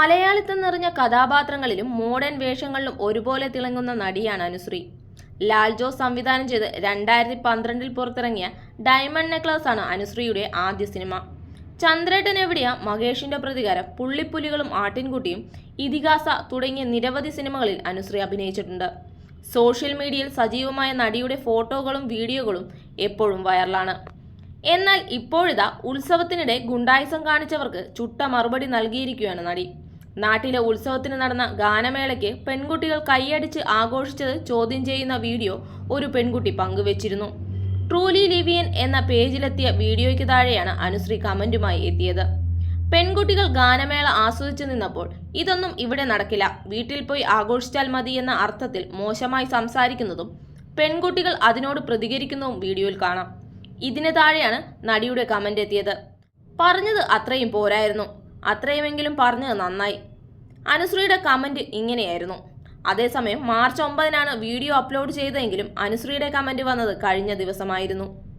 മലയാളിത്തം നിറഞ്ഞ കഥാപാത്രങ്ങളിലും മോഡേൺ വേഷങ്ങളിലും ഒരുപോലെ തിളങ്ങുന്ന നടിയാണ് അനുശ്രീ. ലാൽ ജോസ് സംവിധാനം ചെയ്ത് രണ്ടായിരത്തി പന്ത്രണ്ടിൽ പുറത്തിറങ്ങിയ ഡയമണ്ട് നെക്ലസ് ആണ് അനുശ്രീയുടെ ആദ്യ സിനിമ. ചന്ദ്രേട്ടൻ എവിടെയ മഹേഷിന്റെ പ്രതികാരം പുള്ളിപ്പുലികളും ആട്ടിൻകുട്ടിയും ഇതിഹാസ തുടങ്ങിയ നിരവധി സിനിമകളിൽ അനുശ്രീ അഭിനയിച്ചിട്ടുണ്ട്. സോഷ്യൽ മീഡിയയിൽ സജീവമായ നടിയുടെ ഫോട്ടോകളും വീഡിയോകളും എപ്പോഴും വൈറലാണ്. എന്നാൽ ഇപ്പോഴിതാ ഉത്സവത്തിനിടെ ഗുണ്ടായുസം കാണിച്ചവർക്ക് ചുട്ട മറുപടി നൽകിയിരിക്കുകയാണ് നടി. നാട്ടിലെ ഉത്സവത്തിന് നടന്ന ഗാനമേളയ്ക്ക് പെൺകുട്ടികൾ കൈയടിച്ച് ആഘോഷിച്ചത് ചോദ്യം ചെയ്യുന്ന വീഡിയോ ഒരു പെൺകുട്ടി പങ്കുവച്ചിരുന്നു. ട്രൂലി ലിവിയൻ എന്ന പേജിലെത്തിയ വീഡിയോയ്ക്ക് താഴെയാണ് അനുശ്രീ കമന്റുമായി എത്തിയത്. പെൺകുട്ടികൾ ഗാനമേള ആസ്വദിച്ചു നിന്നപ്പോൾ ഇതൊന്നും ഇവിടെ നടക്കില്ല. വീട്ടിൽ പോയി ആഘോഷിച്ചാൽ മതി എന്ന അർത്ഥത്തിൽ മോശമായി സംസാരിക്കുന്നതും പെൺകുട്ടികൾ അതിനോട് പ്രതികരിക്കുന്നതും വീഡിയോയിൽ കാണാം. ഇതിന് താഴെയാണ് നടിയുടെ കമന്റ് എത്തിയത്. പറഞ്ഞത് അത്രയും പോരായിരുന്നു. അത്രയുമെങ്കിലും പറഞ്ഞത് നന്നായി. അനുശ്രീയുടെ കമന്റ് ഇങ്ങനെയായിരുന്നു. അതേസമയം മാർച്ച് ഒമ്പതിനാണ് വീഡിയോ അപ്ലോഡ് ചെയ്തതെങ്കിലും അനുശ്രീയുടെ കമന്റ് വന്നത് കഴിഞ്ഞ ദിവസമായിരുന്നു.